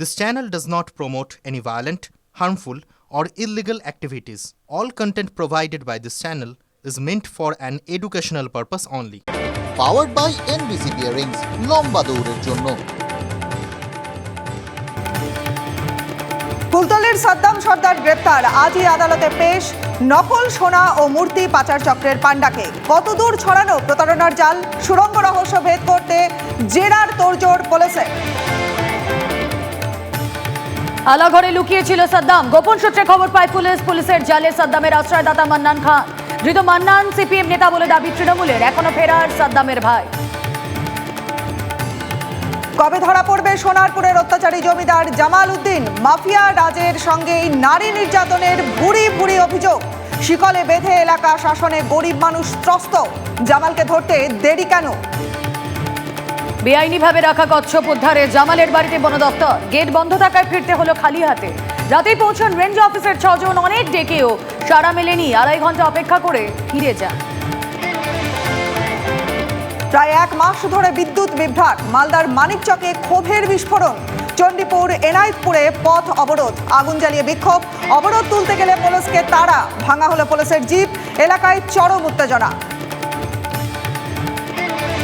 This channel does not promote any violent, harmful, or illegal activities. All content provided by this channel is meant for an educational purpose only. Powered by NBC bearings লম্বা দৌড়ের জন্য কুলতলির সাদ্দাম সর্দার গ্রেপ্তার আজই আদালতে পেশ নকল সোনা ও মূর্তি পাচার চক্রের পাণ্ডাকে কতদূর ছড়ানো প্রতারণার জাল সুরঙ্গ রহস্য ভেদ করতে জেরার তোড়জোড় পুলিশের আলাঘরে লুকিয়েছিল সাদ্দাম। গোপন সূত্রে খবর পায় পুলিশ, পুলিশের জালে সাদ্দামের আশ্রয়দাতা মান্নান খান। ধৃত মান্নান সিপিএম নেতা বলে দাবি তৃণমূলের। এখনও ফেরার সাদ্দামের ভাই। কবে ধরা পড়বে সোনারপুরের অত্যাচারী জমিদার জামাল উদ্দিন? মাফিয়া রাজের সঙ্গেই নারী নির্যাতনের ভুরি ভুরি অভিযোগ। শিকলে বেঁধে এলাকা শাসনে গরিব মানুষ ত্রস্ত। জামালকে ধরতে দেরি কেন? বেআইনিভাবে রাখা কচ্ছপ উদ্ধারে জামালের বাড়িতে বন দপ্তর। গেট বন্ধ থাকায় ফিরতে হলো খালি হাতে। রাতেই পৌঁছন রেঞ্জ অফিসের ছজন, অনেক ডেকেও সারা মেলেনি। আড়াই ঘণ্টা অপেক্ষা করে ফিরে যান। প্রায় এক মাস ধরে বিদ্যুৎ বিভ্রাট। মালদার মানিকচকে ক্ষোভের বিস্ফোরণ। চণ্ডীপুর এনায়েতপুরে পথ অবরোধ। আগুন জ্বালিয়ে বিক্ষোভ। অবরোধ তুলতে গেলে পুলিশকে তারা ভাঙা হলো পুলিশের জিপ। এলাকায় চরম উত্তেজনা।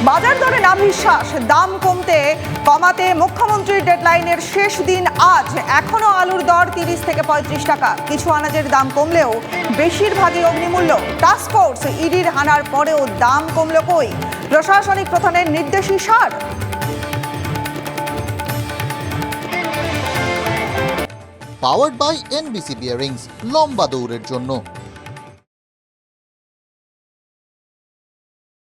বাজার দরে নাভিশ্বাস দাম কমতে, কমাতে মুখ্যমন্ত্রীর ডেডলাইনের শেষ দিন আজ। এখনও আলুর দর তিরিশ থেকে পঁয়ত্রিশ টাকা। কিছু আনাজের দাম কমলেও বেশিরভাগই অগ্নিমূল্য। টাস্কফোর্স ইডির হানার পরেও দাম কমল কই? প্রশাসনিক প্রধানের নির্দেশই সার। পাওয়ার্ড বাই এনবিসি বিয়ারিংস লম্বা দৌড়ের জন্য।